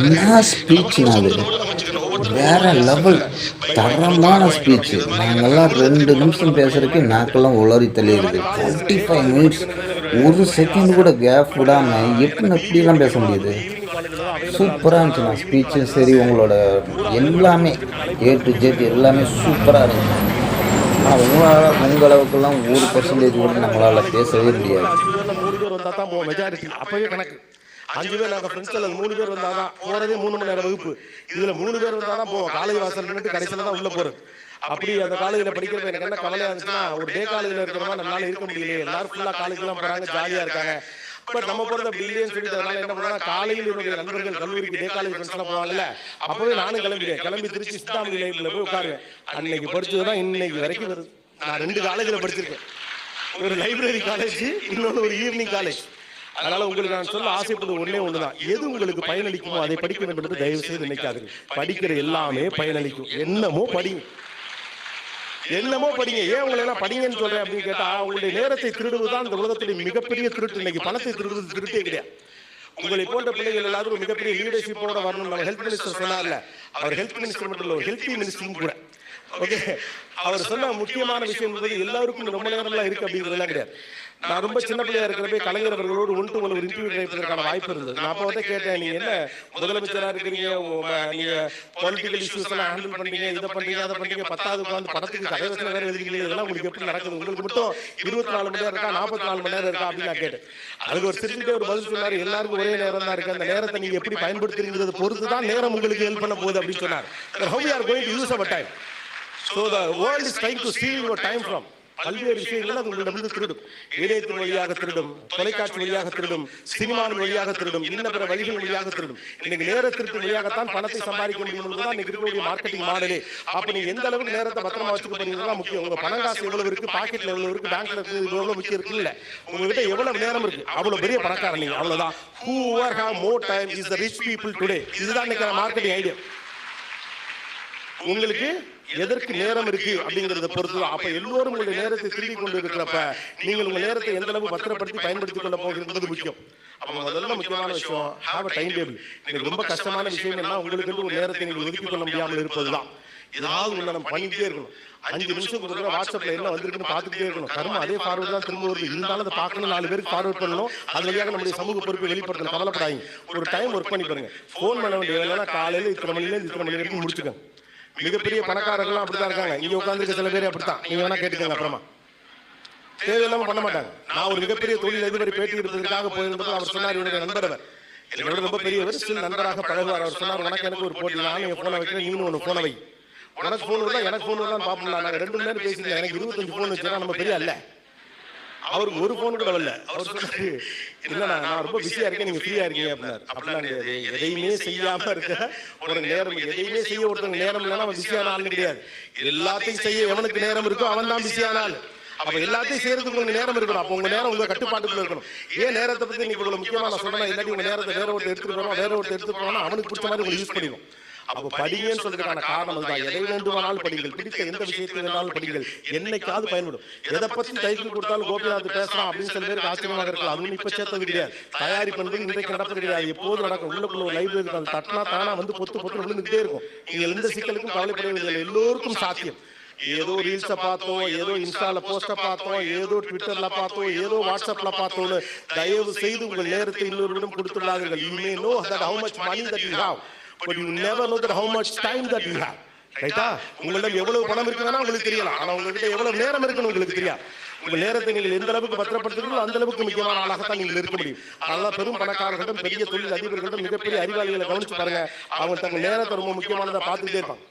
என்ன ஸ்பீச்னா அது வேற லெவல் தரமான ஸ்பீச் நாங்கெல்லாம் ரெண்டு நிமிஷம் பேசுறதுக்கு நாக்கெல்லாம் உளறி தள்ளிடுது. ஃபார்ட்டி ஃபைவ் மினிட்ஸ் ஒரு செகண்ட் கூட கேப் விடாமல் எப்படி எப்படிலாம் பேச முடியுது? சூப்பராக இருந்துச்சுண்ணா ஸ்பீச்சும் சரி உங்களோட எல்லாமே ஏ டு ஜெட் எல்லாமே சூப்பராக இருந்துச்சு. ஆனால் உங்களால் உங்கள் அளவுக்குலாம் ஒரு பர்சன்டேஜ் கூட நம்மளால் பேசவே முடியாது. அப்பவே கணக்கு. அஞ்சு பேர் நாங்கள் ஃப்ரெண்ட்ஸ் அல்லது மூணு பேர் வந்தா தான் போறதே மூணு மணி நேரம் வகுப்பு. இதுல மூணு பேர் வந்தா தான் போவோம் காலேஜ் வாசல் நின்று கடைசியில தான் உள்ள போறது. அப்படி அந்த காலேஜில் படிக்கிறப்ப எனக்கு என்ன கவலையா இருந்துச்சுன்னா ஒரு டே காலேஜில் இருக்கிற மாதிரி நம்மளால இருக்க முடியலையே எல்லாரும் ஃபுல்லா காலேஜ்லாம் போறாங்க ஜாலியா இருக்காங்க. பட் நம்ம போறது அப்படி இல்லையேன்னு சொல்லிட்டு அதனால என்ன பண்ணா காலையில் என்னுடைய நண்பர்கள் கல்லூரிக்கு டே காலேஜ் ஃப்ரெண்ட்ஸ்லாம் போவாங்கல்ல. அப்பவே நானும் கிளம்பிட்டேன். கிளம்பி திருச்சி சித்தாமணி லைஃப்ல போய் உட்காருவேன். அன்னைக்கு படிச்சது தான் இன்னைக்கு வரைக்கும் வருது. நான் ரெண்டு காலேஜில் படிச்சிருக்கேன் ஒரு லைப்ரரி காலேஜ் இன்னொன்று ஒரு ஈவினிங் காலேஜ் அதனால உங்களுக்கு நான் சொல்ல ஆசைப்படுவது ஒண்ணே ஒண்ணுதான். எது உங்களுக்கு பயனளிக்குமோ அதை படிக்க வேண்டும் என்று தயவு செய்து நினைக்காதீங்க படிக்கிற எல்லாமே பயனளிக்கும். என்னமோ படிங்க. என்னமோ படிங்க. ஏன் உங்களை எல்லாம் படிங்கன்னு சொல்றேன் அப்படின்னு கேட்டா உங்களுடைய நேரத்தை திருடுவதுதான் இந்த உலகத்துடைய மிகப்பெரிய திருட்டு. இன்னைக்கு பணத்தை திருடுவது திருட்டே கிடையாது. உங்களை போன்ற பிள்ளைகள் எல்லாரும் ஒரு மிகப்பெரிய லீடர்ஷிப்போட வரணும். நம்ம ஹெல்த் மினிஸ்டர் சொன்னார்ல. அவர் ஹெல்த் மினிஸ்டர் மட்டும் இல்ல ஹெல்த்தி மினிஸ்டரும் கூட. ஓகே அவர் சொன்ன முக்கியமான விஷயம் என்பது எல்லாருக்கும் ரொம்ப நேரம்லாம் இருக்கு அப்படிங்கிறதுலாம் கிடையாது. நான் ரொம்ப சின்ன பிள்ளையா இருக்கிறப்ப கலைஞர் அவர்களோடு ஒன்று ஒரு இன்டர்வியூ கிடைப்பதற்கான வாய்ப்பு இருந்தது. நான் அப்போ வந்து கேட்டேன் நீங்க என்ன முதலமைச்சரா இருக்கிறீங்க? நீங்க பொலிட்டிக்கல் இஷ்யூஸ் எல்லாம் ஹேண்டில் பண்றீங்க இதை பண்றீங்க அதை பண்றீங்க பத்தாவது உட்காந்து படத்துக்கு கதை வசனம் வேற எழுதுறீங்க இதெல்லாம் உங்களுக்கு எப்படி நடக்குது? உங்களுக்கு மட்டும் இருபத்தி நாலு மணி நேரம் இருக்கா? நாற்பத்தி நாலு மணி நேரம் இருக்கா? அப்படின்னு நான் கேட்டேன். அதுக்கு ஒரு சிரிச்சுட்டே ஒரு பதில் சொன்னாரு எல்லாருக்கும் ஒரே நேரம் தான் இருக்கு. அந்த நேரத்தை நீங்க எப்படி பயன்படுத்துறீங்கிறது பொறுத்து தான் நேரம் உங்களுக்கு ஹெல்ப் பண்ண போகுது அப்படின்னு சொன்னார். how we are going to use our time so the world is trying to steal your time from பல்வேறு விஷயங்கள் அது உங்களிடமிருந்து திருடும். இணையத்தின் வழியாக திருடும் தொலைக்காட்சி வழியாக திருடும் சினிமாவின் வழியாக திருடும் இன்ன பிற வழிகள் வழியாக திருடும். இன்னைக்கு நேர திருட்டு வழியாகத்தான் பணத்தை சம்பாதிக்க முடியும். என்பதுதான் இன்னைக்கு இருக்கக்கூடிய மார்க்கெட்டிங் மாடலே. அப்ப நீங்க எந்த அளவுக்கு நேரத்தை பத்திரமா வச்சுக்க போறீங்கன்னா முக்கியம். உங்க பணம் காசு எவ்வளவு இருக்கு பாக்கெட்ல எவ்வளவு இருக்கு பேங்க்ல இருக்கு எவ்வளவு முக்கியம் இருக்கு இல்ல உங்ககிட்ட எவ்வளவு நேரம் இருக்கு அவ்வளவு பெரிய பணக்காரன் நீங்க. அவ்வளவுதான். Whoever have more time is the rich people today. இதுதான் இன்னைக்கு மார்க்கெட்டிங் ஐடியா உங்களுக்கு எதற்கு நேரம் இருக்கு அப்படிங்கறத பொறுத்து. அப்ப எல்லோரும் உங்களுடைய நேரத்தை திருடி கொண்டு இருக்கிறப்ப நீங்கள் உங்க நேரத்தை எந்த அளவு பத்திரப்படுத்தி பயன்படுத்திக் கொள்ள போகிறது முக்கியம். அப்ப முதல்ல முக்கியமான விஷயம் ஹாவ் டைம் டேபிள் எனக்கு ரொம்ப கஷ்டமான விஷயம் என்ன உங்களுக்கு ஒரு நேரத்தை நீங்கள் ஒதுக்கிக் கொள்ள முடியாமல் இருப்பதுதான். ஏதாவது ஒண்ணு நம்ம பண்ணிட்டே இருக்கணும். அஞ்சு நிமிஷம் தடவை வாட்ஸ்அப்ல என்ன வந்திருக்குன்னு பார்த்துட்டே இருக்கணும். கர்மம் அதே ஃபார்வர்ட் தான் திரும்ப வருது. இருந்தாலும் அதை பார்க்கணும் நாலு பேருக்கு ஃபார்வர்ட் பண்ணணும். அது வழியாக நம்முடைய சமூக பொறுப்பை வெளிப்படுத்தணும். கவலைப்படாதீங்க. ஒரு டைம் ஒர்க் பண்ணி பாருங்க ஃபோன் பண்ண வேண்டிய வேலைனா காலையில இத்தனை மணில இருந்து இத்தனை மணி வரைக்கும் முடிச்சுக்கோங்க மிகப்பெரிய பணக்காரர்கள்லாம் அப்படித்தான் இருக்காங்க. இங்க உட்கார்ந்துருக்க சில பேர் அப்படித்தான். நீங்க வேணா கேட்டுக்கோங்க அப்புறமா. தேவையில்லாம பண்ண மாட்டாங்க. நான் ஒரு மிகப்பெரிய தொழில் அதிபரை பேட்டி எடுப்பதற்காக போயிருந்தப்போ அவர் சொன்னார் என்னுடைய நண்பர் அவர் என்னோட ரொம்ப பெரியவர் ஸ்டில் நண்பராக பழகுவார். அவர் சொன்னார் உனக்கு எனக்கு ஒரு போட்டி நானும் என் போனை வைக்கிறேன் நீனும் ஒன்று போனை வை. உனக்கு ஃபோன் வரலாம் எனக்கு ஃபோன் வரலாம் பார்ப்போம்ல நாங்கள் ரெண்டு மணி நேரம் பேசிக்கலாம் எனக்கு இருபத்தஞ்சு ஃபோன் வச்சுனா நம்ம பெரிய அல்ல. அவருக்கு ஒரு ஃபோன் கூட வரல. அவர் சொன்னாரு இல்லண்ணா நான் ரொம்ப பிஸியா இருக்கேன் நீங்க ஃப்ரீயா இருக்கீங்க அப்படின்னாரு அப்படிலாம் கிடையாது எதையுமே செய்யாம இருக்க உனக்கு நேரம் இல்லை. எதையுமே செய்ய ஒருத்தங்க நேரம் இல்லைன்னா அவன் பிஸியான ஆள் கிடையாது. எல்லாத்தையும் செய்ய எவனுக்கு நேரம் இருக்கோ அவன் தான் பிஸியான ஆள். அப்ப எல்லாத்தையும் செய்யறதுக்கு உங்களுக்கு நேரம் இருக்கணும். அப்ப உங்க நேரம் உங்க கட்டுப்பாட்டுக்குள்ள இருக்கணும். ஏன் நேரத்தை பத்தி நீங்க இவ்வளவு முக்கியமா நான் சொல்றேன் இல்லாட்டி உங்க நேரத்தை வேற ஒருத்தர் எடுத்துட்டு போறோம்? வேற ஒருத்தர் எடுத்துட்டு போறோம் அவனுக்கு பிடிச்ச மாதிரி உங்களுக்கு யூஸ் பண்ணிடும் அப்ப படிங்கன்னு சொல்றதுக்கான காரணம் அதுதான். எதை வேண்டுமானாலும் படிங்கள் பிடித்த எந்த விஷயத்தை வேணாலும் படிங்கள். என்னைக்காவது பயன்படும். எதை பத்தி டைட்டில் கொடுத்தாலும் கோபிநாத் பேசலாம் அப்படின்னு சில பேருக்கு ஆச்சரியமாக இருக்கலாம். அதுவும் இப்ப சேர்த்தது கிடையாது. தயாரிப்பு என்பது இன்றைக்கு நடப்பது கிடையாது. எப்போது நடக்கும்? உள்ளுக்குள்ள ஒரு லைப்ரரி அது தட்டினா தானா வந்து பொத்து பொத்து விழுந்துகிட்டே இருக்கும். நீங்க எந்த சிக்கலுக்கும் கவலைப்பட வேண்டியதில்லை. எல்லோருக்கும் சாத்தியம். ஏதோ ரீல்ஸ பார்த்தோம் ஏதோ இன்ஸ்டால போஸ்ட பார்த்தோம் ஏதோ ட்விட்டர்ல பார்த்தோம் ஏதோ வாட்ஸ்அப்ல பார்த்தோம்னு தயவு செய்து உங்கள் நேரத்தை இன்னொருவரிடம் கொடுத்துள்ளார்கள் you may know that how much money that you have but you never know that how much time that you have ரைட்டா உங்களிடம் எவ்வளவு பணம் இருக்குன்னா உங்களுக்கு தெரியலாம் ஆனா உங்ககிட்ட எவ்வளவு நேரம் இருக்குன்னு உங்களுக்கு தெரியாது உங்க நேரத்தை நீங்கள் எந்த அளவுக்கு பத்திரப்படுத்துகிறீங்களோ அந்த அளவுக்கு முக்கியமான ஆளாகத்தான் நீங்கள் இருக்க முடியும் அதனால பெரும் பணக்காரர்களிடம் பெரிய தொழில் அதிபர்களிடம் மிகப்பெரிய அறிவாளிகளை கவனிச்சு பாருங்க அவங்க தங்கள் நேரத்தை ரொம்ப முக்கியமானதை பார்த்துட்டே இருப்பாங்க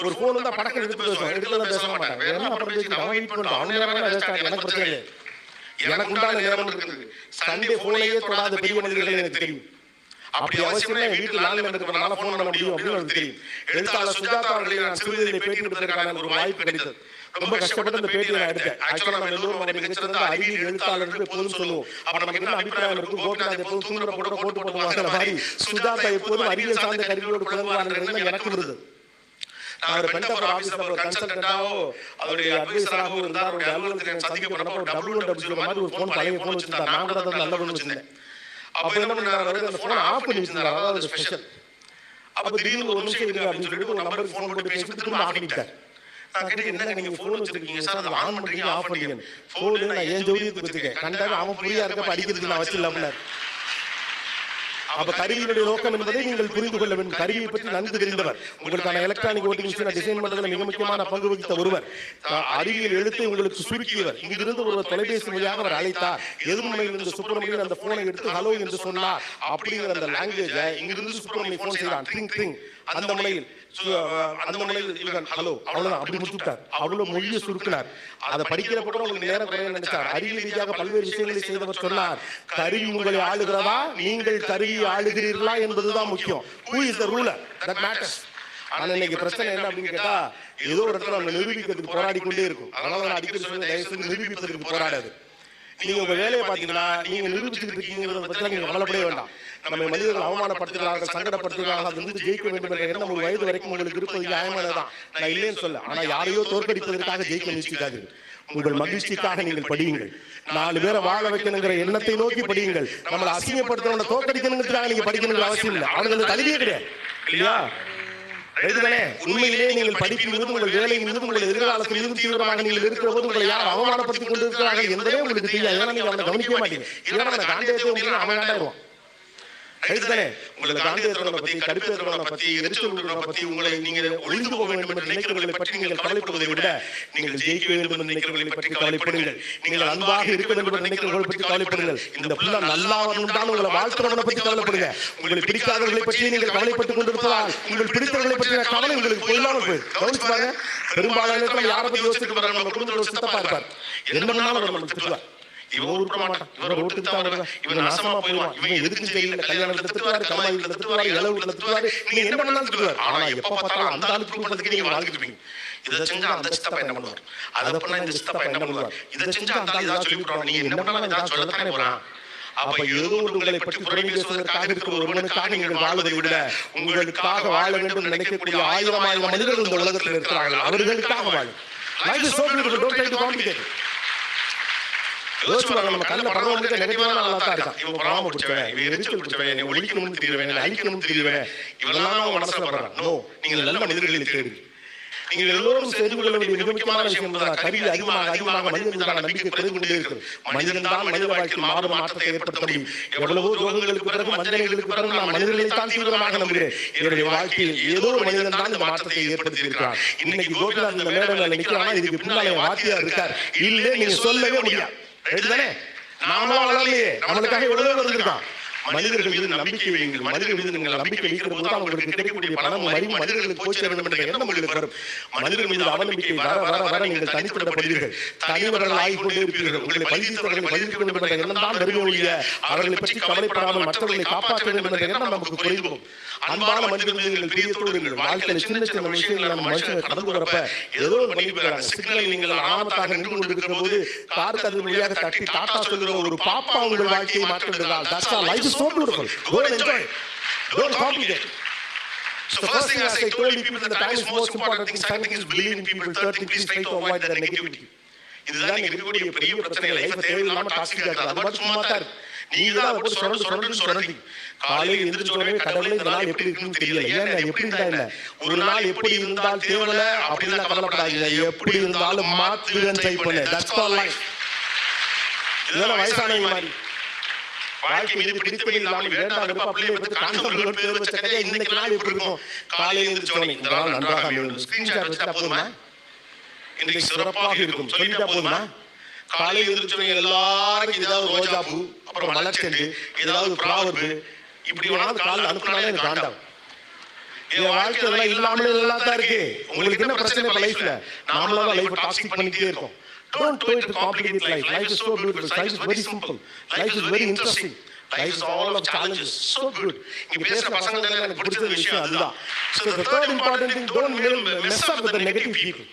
ஒரு போன் வந்தா படக்கம் எடுத்து பேசுவாங்க எடுத்து பேச மாட்டாங்க அப்புறம் பேசிட்டு அவன் வெயிட் பண்ணுவான் அவங்க நேரம். எனக்கு பிரச்சனை கிடையாது எனக்கு உண்டான நேரம் இருக்குது சண்டே போனையே தொடாத பெரிய மனிதர்கள் எனக்கு தெரியும் அப்படி அவசியமா வீட்டுல நாலு நம்பர் இருக்கிறனால போன் பண்ண முடியும் அப்படின்னு எனக்கு தெரியும் எழுத்தாளர் சுஜாதா அவர்களை நான் சிறுதியிலே பேட்டி எனக்கு ஒரு வாய்ப்பு கிடைத்தது ரொம்ப கஷ்டப்பட்டு அந்த பேட்டியை நான் எடுத்தேன் ஆக்சுவலா நம்ம எல்லோரும் மிகச்சிறந்த அறிவியல் எழுத்தாளர் எப்போதும் சொல்லுவோம் அப்ப நமக்கு என்ன அபிப்பிராயம் இருக்கும் கோபிநாத் எப்போதும் தூங்குற போட்டு கோட்டு போட்டுவாங்க மாதிரி சுஜாதா எப்போதும் அறிவியல் சார்ந்த கருவியோடு குழந்தைங்க எனக்கு இருந்தது பென்டபர் ஆபீஸ்ல ஒரு கன்சல்டன்டாவோ அவருடைய அட்வைசராகவோ இருந்தார் அவருடைய அலுவலகத்தில் சந்திக்க போனப்போ ஒரு டபுள் ஒன் டபுள் ஜீரோ மாதிரி ஒரு போன் பழைய போன் வச்சிருந்தார் நான் கூட நல்ல ஒன்று வச்சிருந்தேன் அப்ப என்ன பண்ணாரு? அந்த போனை ஆஃப் பண்ணி வச்சிருந்தாரு அதாவது ஸ்பெஷல் அப்ப திடீர்னு ஒரு நிமிஷம் இருங்க அப்படின்னு சொல்லிட்டு ஒரு நம்பருக்கு ஃபோன் போட்டு பேசிட்டு திரும்ப ஆஃப் பண்ணிட்டார். நான் கேட்டேன் நீங்க போன் வச்சிருக்கீங்க? சார் அதை ஆன் பண்றீங்க? ஆஃப் பண்றீங்க போன் நான் ஏன் ஜோதியத்துக்கு வச்சிருக்கேன். கண்டாக அவன் புரியா இருக்கப்ப அடிக்கிறதுக்கு நான் வச்சிடல அப்படின்னாரு. அப்ப கருவியினுடைய நோக்கம் என்பதை நீங்கள் புரிந்து கொள்ள வேண்டும். கருவியை பற்றி நன்கு தெரிந்தவர். உங்களுக்கான எலக்ட்ரானிக் ஓட்டிங் மிஷினை டிசைன் பண்றதுல மிக முக்கியமான பங்கு வகித்த ஒருவர். அறிவியல் எழுத்தை உங்களுக்கு சுருக்கியவர். இங்கிருந்து ஒருவர் தொலைபேசி வழியாக அவர் அழைத்தார் எதிர்முனையில் இருந்து சுப்பிரமணியன் அந்த போனை எடுத்து ஹலோ என்று சொன்னார் அப்படிங்கிற அந்த லாங்குவேஜை இங்கிருந்து சுப்பிரமணியன் போன் செய்தான். அந்த அஹ், அந்த முனையில் இவன் ஹலோ அவ்வளவுதான் அப்படி முடிச்சுட்டார். அவ்வளவு மொழியை சுருக்கினார். அதை படிக்கிறப்ப கூட உங்களுக்கு நேரம் குறைய நினைச்சார். அறிவியல் ரீதியாக பல்வேறு விஷயங்களை செய்தவர் சொன்னார். கருவி உங்களை ஆளுகிறதா? நீங்கள் கருவியை ஆளுகிறீர்களா என்பதுதான் முக்கியம். Who is the ruler that matters ஆனா இன்னைக்கு பிரச்சனை என்ன அப்படின்னு கேட்டா ஏதோ ஒரு இடத்துல அவங்க நிரூபிக்கிறதுக்கு போராடி கொண்டே இருக்கும். அதனால நான் அடிக்கடி சொல்லி தயவு செஞ்சு நிரூபிப்பதற்கு போராடாது நீங்க உங்க வேலையை பாத்தீங்கன்னா நீங்க நிரூபிச்சுட்டு இருக்கீங்கிறத பத்தி நீங்க கவலைப்படவே வேண்டாம். நம்ம மனிதர்கள் அவமானப்படுத்துகிறார்கள் சங்கடப்படுத்துகிறார்கள் அதிலிருந்து ஜெயிக்க வேண்டும் என்ற எண்ணம் ஒரு வயது வரைக்கும் உங்களுக்கு இருப்பது நியாயமானதான் நான் இல்லைன்னு சொல்ல ஆனா யாரையோ தோற்கடிப்பதற்காக ஜெயிக்க முயற்சிக்காது உங்கள் மகிழ்ச்சிக்காக நீங்கள் படியுங்கள். நாலு பேரை வாழ வைக்கணுங்கிற எண்ணத்தை நோக்கி படியுங்கள். நம்மளை அசிங்கப்படுத்தவன தோற்கடிக்கணுங்கிறதுக்காக நீங்க படிக்கணுங்கிற அவசியம் இல்லை. அவனுக்கு அந்த கல்வியே கிடையாது. இல்லையா? எழுதுகளே உண்மையிலே நீங்கள் படிப்பின் மீது உங்கள் வேலையின் மீது உங்கள் எதிர்காலத்தில் மீது தீவிரமாக நீங்கள் இருக்கிற போது உங்களை யார் அவமானப்படுத்திக் கொண்டிருக்கிறார்கள் என்பதே உங்களுக்கு தெரியாது. ஏன்னா நீங்க அவனை கவனிக்கவே மாட்டீங்க. இல்லைன்னா காண்டேயத்தை உங்களுக்கு அவன் காண்டாயிடுவான் எழுதுகளே உங்களை காண்டேயத்தவனை பத்தி பத்தி எரிச்சல் உள்ளவனை பத்தி உங்களை நீங்கள் ஒளிந்து போக வேண்டும் என்று நினைக்கிறவர்களை பற்றி நீங்கள் கவலைப்படுவதை விட நீங்கள் ஜெயிக்க வேண்டும் என்று நினைக்கிறவர்களை பற்றி கவலைப்படுங்கள். நீங்கள் அன்பாக இருக்க வேண்டும் என்று நினைக்கிறவர்களை பற்றி கவலைப்படுங்கள். இந்த புள்ள நல்லா வரணும் தான் உங்களை வாழ்த்துறவனை பற்றி கவலைப்படுங்க உங்களை பிடிக்காதவர்களை பற்றி நீங்கள் கவலைப்பட்டுக் கொண்டிருப்பதால் உங்கள் பிடித்தவர்களை கவலை உங்களுக்கு போயில்லாம போய் கவனிச்சு பாருங்க. பெரும்பாலான யாரை பத்தி யோசிச்சுட்டு பாருங்க நம்ம குடும்பத்தில் ஒரு சித்தப்பா இருப்பார் என்ன பண்ணாலும் அவர் நம்மளுக்கு திட்டுவார் இவன் உருப்பட மாட்டான். இவன் ரோட்டுக்கு தான் வருவான். இவன் நாசமா போயிடுவான். இவன் எதுக்கும் தெரியல கல்யாணத்துல திட்டுவாரு திட்டுவாரு திட்டுவாரு நீங்க என்ன பண்ணாலும் திட்டுவார் ஆனா எப்ப பார்த்தாலும் அந்த ஆளுக்கு கொடுப்பதுக்கு நீங்க வாழ்ந்துட்டு இருப்பீங்க இதை செஞ்சா அந்த சித்தப்பா என்ன பண்ணுவார்? அதை பண்ணா இந்த சித்தப்பா என்ன பண்ணுவார்? இதை செஞ்சா அந்த ஆள் ஏதாவது சொல்லி விடுவான் நீங்க என்ன பண்ணாலும் ஏதாவது சொல்லத்தானே போறான் அப்ப ஏதோ உங்களை பற்றி புரணி பேசுவதற்காக இருக்கிற ஒருவனுக்காக நீங்கள் வாழ்வதை விட உங்களுக்காக வாழ வேண்டும் நினைக்கக்கூடிய ஆயிரம் ஆயிரம் மனிதர்கள் இந்த உலகத்தில் இருக்கிறார்கள் அவர்களுக்காக வாழும் Life is so beautiful. Don't try to complicate it. யோசிச்சு பாருங்க, நம்ம கண்ணில் படம் முடிக்க நெகட்டிவான ஆளா தான் இருக்கான் இவன் பொறாம பிடிச்சவன் இவன் எரிச்சல் பிடிச்சவன் என்னை ஒழிக்கணும்னு தெரியவன் என்னை அழிக்கணும்னு தெரியவன் இவெல்லாம் உங்க மனசுல படுறான் நோ நீங்கள் நல்ல மனிதர்களை தேடு நீங்கள் எல்லோரும் தெரிந்து கொள்ள வேண்டிய மிக முக்கியமான விஷயம் கல்வி அதிகமாக அதிகமாக மனிதன் மீதான நம்பிக்கை குறைந்து கொண்டே இருக்கிறது மனிதன் தான் மனித வாழ்க்கையில் மாபெரும் மாற்றத்தை ஏற்படுத்த முடியும். எவ்வளவோ யோகங்களுக்கு பிறகு மனிதர்களுக்கு பிறகு நான் மனிதர்களை தான் தீவிரமாக நம்புகிறேன். என்னுடைய வாழ்க்கையில் ஏதோ ஒரு மனிதன் தான் இந்த மாற்றத்தை ஏற்படுத்தி இருக்கிறார் இன்னைக்கு கோபிநாத் இந்த மேடையில் நிற்கிறானா இதுக்கு பின்னாலே வாத்தியார் இருக்கார் இல்லே நீங்க சொல்லவே முடியாது ரைட்டுதானே நாமளா வளரலையே. நம்மளுக்காக எவ்வளவு வந்திருக்கான் மனிதர்கள் மீது நம்பிக்கை வையுங்கள். மனிதர்கள் மீது நீங்கள் நம்பிக்கை வைக்கிற போது தான் உங்களுக்கு கிடைக்கக்கூடிய பணம் அறிவு மனிதர்களுக்கு போய் சேர வேண்டும் என்ற எண்ணம் உங்களுக்கு வரும். மனிதர்கள் மீது அவநம்பிக்கை வர வர வர நீங்கள் தனித்துவிடப்படுவீர்கள் தனிவர்கள் கொண்டே இருப்பீர்கள் உங்களை பழித்தவர்களை பழிக்க வேண்டும் என்ற எண்ணம் தான் ஒழிய அவர்களை பற்றி கவலைப்படாமல் மற்றவர்களை காப்பாற்ற வேண்டும் என்ற எண்ணம் நமக்கு குறைந்து அன்பான மனிதர்கள் மீது நீங்கள் பிரியத்தோடு வாழ்க்கையில சின்ன சின்ன விஷயங்கள் நம்ம மனுஷங்க கடந்து வரப்ப ஏதோ ஒரு பண்ணிருக்கிறாங்க சிக்னல் நீங்கள் ஆமத்தாக நின்று கொண்டிருக்கிற போது காருக்கு அது வழியாக தட்டி டாட்டா சொல்லுகிற ஒரு பாப்பா உங்கள் வாழ்க்கையை மாற்றுகிறார் that's all life is so beautiful go and enjoy don't complicate So first thing as I told you people, the time is most important thing. Second thing is believe in people. Third thing, please try to avoid their negativity. இதுதான் இருக்கக்கூடிய பெரிய பிரச்சனை லைஃப்ல தேவையில்லாம toxic ஆகுது அது மட்டும் சும்மா தான். நீங்க தான் அதை போட்டு சுரண்டு சுரண்டு சுரண்டி காலையில் எந்திரிச்ச உடனே கடவுளே இந்த நாள் எப்படி இருக்குன்னு தெரியல. ஏன் எப்படி இருந்தா இல்ல ஒரு நாள் எப்படி இருந்தால் தேவல அப்படின்னு கவலைப்படாதீங்க எப்படி இருந்தாலும் மாற்றுவேன் ட்ரை பண்ணு தட்ஸ் கால் லைஃப் இதெல்லாம் வயசானவங்க மாதிரி வாழ்க்கை மீது பிடித்தமே இல்லாமல் வேண்டாம் வெறுப்பா பிள்ளையை பற்றி காண்பவர்கள் பேர் வச்ச கதையா இன்னைக்கு நாள் இருக்கும்? காலையில் எந்திரிச்சோனே இந்த நாள் நன்றாக அமையும். ஸ்கிரீன்ஷாட் வச்சா போதுமா? இன்னைக்கு சிறப்பாக இருக்கும். சொல்லிட்டா போதுமா? காலையில் எந்திரிச்சோனே எல்லாருக்கும் ஏதாவது ரோஜா பூ அப்புறம் மலர்ச்செண்டு ஏதாவது ப்ராவர்பு இப்படி வேணாலும் காலில் அனுப்பினாலே எனக்கு காண்டாகும் என் வாழ்க்கை இதெல்லாம் இல்லாமலே நல்லா தான் இருக்கு. உங்களுக்கு என்ன பிரச்சனை லைஃப்ல நாமளா தான் லைஃப் டாக்ஸிக் பண்ணிட்டே இருக்கோம். Don't try to complicate life. Life. Is so beautiful. Life is very simple. Life is very interesting. Life is all of challenges. So good. இங்க பேசுற பசங்க எனக்கு பிடிச்ச விஷயம் அதுதான். So the third important thing, don't mess up with the negative people.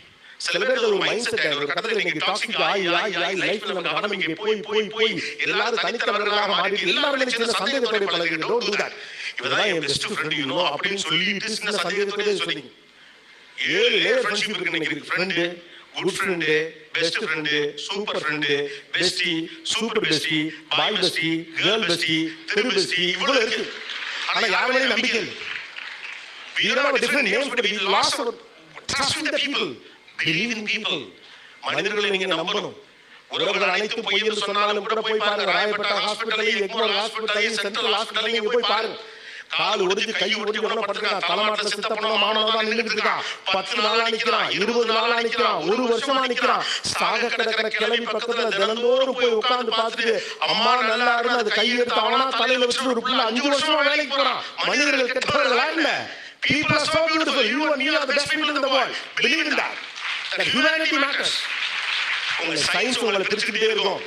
சில பேருக்கு ஒரு மைண்ட் செட் ஒரு கட்டத்தில் இன்னைக்கு டாக்ஸிக் ஆகி ஆகி ஆகி லைஃப்ல நம்ம மனம் இங்கே போய் போய் போய் எல்லாரும் தனித்தவர்களாக மாறி எல்லாரும் சின்ன சந்தேகத்தோட பழகுங்க டோன்ட் டு தட் இவதான் என் பெஸ்ட் ஃப்ரெண்ட் யூ நோ அப்படின்னு சொல்லிட்டு சின்ன சந்தேகத்தோட சொல்லி ஏழு லேயர் ஃப்ரெண்ட்ஷிப் இருக்கு இன்னைக்கு friend good friend best friend super friend bestie super bestie boy bestie girl bestie தெரு பெஸ்டி இவ்வளவு இருக்கு. ஆனா யார் மேலேயும் நம்பிக்கை இல்லை. we don't have a different. names but we lost our trust in the people believe in people. மனிதர்களை நீங்க நம்பணும். உறவுகள் அனைத்தும் பொய் என்று சொன்னாலும் கூட போய் பாருங்க. ராயப்பேட்டை ஹாஸ்பிட்டலையும் எக்மோர் ஹாஸ்பிட்டலையும் சென்ட்ரல் ஹாஸ்பிட்டலையும் போய் பாருங்க. கால் ஒடிஞ்சு கை ஒடிஞ்சு உடனே படுத்துக்கான் தலைமாட்டில் சித்தப்பனா மாமனா தான் நின்றுட்டு இருக்கான். பத்து நாளா நிக்கிறான் இருபது நாளா நிக்கிறான் ஒரு வருஷமா நிக்கிறான் சாக கிடக்கிற கிளவி பக்கத்துல தினந்தோறும் போய் உட்கார்ந்து பார்த்துட்டு அம்மா நல்லா இருந்து அது கை எடுத்து அவனா தலையில வச்சுட்டு ஒரு பிள்ளை அஞ்சு வருஷமா வேலைக்கு போறான். மனிதர்கள் கெட்டவர்களா இல்ல? People are so beautiful. You and me are the best people in the world. Believe in that. That humanity matters. உங்க சயின்ஸ் உங்களை பிரிச்சுக்கிட்டே இருக்கும்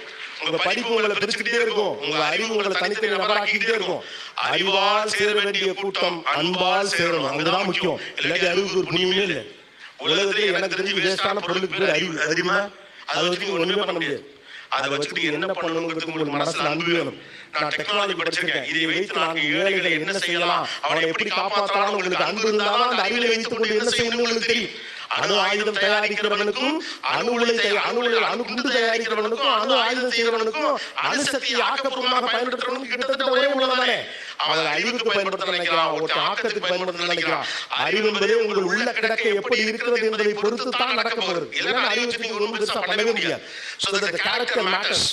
உங்க படிப்பு உங்களை பிரிச்சுக்கிட்டே இருக்கும். உங்க அறிவு உங்களை தனித்தனி நபராக்கிக்கிட்டே இருக்கும். அறிவால் சேர வேண்டிய கூட்டம் அன்பால் சேரணும் அதுதான் முக்கியம். இல்லாட்டி அறிவுக்கு ஒரு புண்ணியமே இல்லை. உலகத்திலே எனக்கு தெரிஞ்சு வேஸ்டான பொருளுக்கு பேர் அறிவு. தெரியுமா? அதை வச்சு ஒண்ணுமே பண்ண முடியாது. அதை வச்சுட்டு என்ன பண்ணணுங்கிறது உங்களுக்கு மனசுல அன்பு வேணும். நான் டெக்னாலஜி படிச்சிருக்கேன். இதை வைத்து நாங்கள் ஏழைகளை என்ன செய்யலாம்? அவனை எப்படி காப்பாற்றலாம்? உங்களுக்கு அன்பு இருந்தாலும் அந்த அறிவை வைத்துக் கொண்டு என்ன செய்யணும்னு உங்களுக்கு தெரியும். அணு ஆயுதம் தயாரிக்கிறவனுக்கும் அணு உலை அணு உலை அணு குண்டு தயாரிக்கிறவனுக்கும் அணு ஆயுதம் செய்கிறவனுக்கும் அணுசக்தியை ஆக்கப்பூர்வமாக பயன்படுத்துறவனுக்கு கிட்டத்தட்ட ஒரே மூலம் தானே? அவன் அறிவுக்கு பயன்படுத்த நினைக்கிறான் ஒரு ஆக்கத்துக்கு பயன்படுத்த நினைக்கிறான். அறிவு என்பதே உங்கள் உள்ள கிடக்க எப்படி இருக்கிறது என்பதை பொறுத்து தான் நடக்க போகிறது. இல்லைன்னா அறிவுக்கு நீங்க ஒன்றும் பெருசா பண்ணவே முடியாது. So the character matters.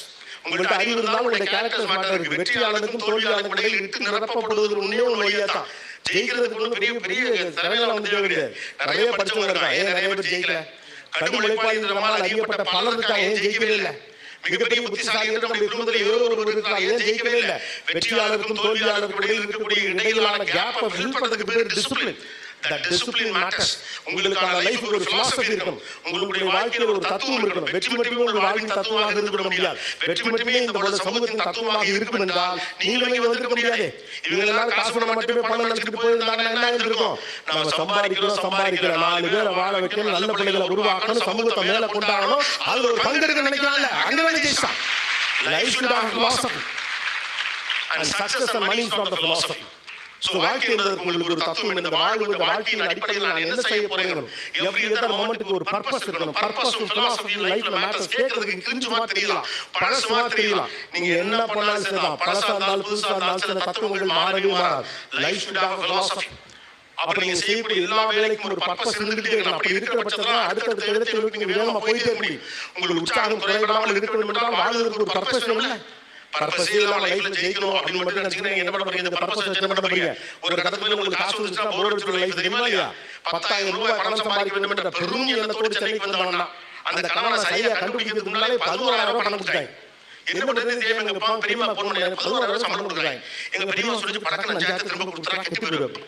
உங்கள்ட்ட அறிவு இருந்தாலும் உங்களுடைய கேரக்டர்ஸ் மாற்றம் இருக்கு வெற்றியாளனுக்கும் தோல்வியாளனுக்கும் இடையில் இருக்கு நிரப்பப்படுவது ஒண்ணு வழியா தான் ஜெயிக்கிறதுக்கு பெரிய பெரிய வந்து கிடையாது நிறைய படிச்சவங்க இருக்காங்க. ஏன் நிறைய பேர் ஜெயிக்கல? கடும் உழைப்பாளி நம்மளால் அறியப்பட்ட பலர் இருக்காங்க. ஏன் ஜெயிக்கவே இல்லை? மிகப்பெரிய புத்திசாலிகள் நம்முடைய குடும்பத்தில் ஏதோ ஒரு இருக்கலாம் ஏன் ஜெயிக்கவே இல்லை? வெற்றியாளருக்கும் தோல்வியாளருக்கும் இடையில் இருக்கக்கூடிய இடையிலான கேப்பை ஃபில் பண்றதுக்கு பேர் டிசிப்ளின் உங்களுக்கான லைஃப் ஒரு இருக்கும். உங்களுடைய வாழ்க்கையில் ஒரு தத்துவம் இருக்கணும். வெற்றி மட்டுமே உங்கள் வாழ்வின் தத்துவமாக இருந்துவிட முடியாது. வெற்றி மட்டுமே இந்த உலக சமூகத்தின் தத்துவமாக இருக்கும் என்றால் வந்திருக்க முடியாது. காசு பணம் மட்டுமே பணம் நினைச்சிட்டு போயிருந்தாங்கன்னா என்ன இருந்திருக்கும் நம்ம சம்பாதிக்கிறோம் சம்பாதிக்கிற நாலு பேரை வாழ வைக்கணும் நல்ல பிள்ளைகளை உருவாக்கணும். சமூகத்தை மேல கொண்டாடணும். அதுல ஒரு அங்க வேலை life philosophy and success and money from the philosophy. So வாழ்க்கை என்பதற்கு உங்களுக்கு ஒரு தத்துவம் இந்த வாழ்வு வாழ்க்கையின் அடிப்படையில் நான் என்ன செய்ய போறேன் எவ்ரி எதர் மொமெண்ட்டுக்கு ஒரு பர்பஸ் இருக்கணும். பர்பஸ் பிலாசபி லைஃப்ல மேட்டர்ஸ் கேட்கறதுக்கு கொஞ்சமா தெரியலாம். பழசுமா தெரியலாம். நீங்க என்ன பண்ணாலும் சரிதான். பழசா இருந்தாலும் புதுசா இருந்தாலும் சில தத்துவங்கள் மாறவே மாறாது. லைஃப் நீங்க செய்யக்கூடிய எல்லா வேலைக்கும் ஒரு பர்பஸ் இருந்துகிட்டே இருக்கணும். அப்படி இருக்கிற பட்சத்துல அடுத்தடுத்த இடத்துல நீங்க வேகமா போயிட்டே முடியும் உங்களுக்கு உற்சாகம் குறைவிடாமல் இருக்க வேண்டும் என்றால் வாழ்வதற்கு ஒரு பர்பஸ் வேணும்ல பர்பஸே இல்லாம லைஃப்ல ஜெயிக்கணும் அப்படின்னு மட்டும் நினைச்சீங்கன்னா என்ன பண்ண போறீங்க? இந்த பர்பஸ் வச்சு என்ன பண்ண போறீங்க? ஒரு கட்டத்துல உங்களுக்கு காசு வந்துச்சுன்னா போர் அடிச்சு லைஃப் தெரியுமா இல்லையா பத்தாயிரம் ரூபாய் பணம் சம்பாதிக்க வேண்டும் என்ற பெரும் எண்ணத்தோடு சென்னைக்கு வந்தவனா அந்த கணவனை சரியா கண்டுபிடிக்கிறதுக்கு முன்னாலே பதினோராயிரம் ரூபாய் பணம் கொடுத்தாங்க என்ன பண்றது தெரியாம எங்க பா- பெரியம்மா போன் பண்ணி பதினோராயிரம் ரூபாய் சம்பளம் கொடுக்குறாங்க. எங்க பெரியம்மா சொல்லி படக்கம் அஞ்சாயிரத்து திரும்ப கொடுத்துறா கெட்டு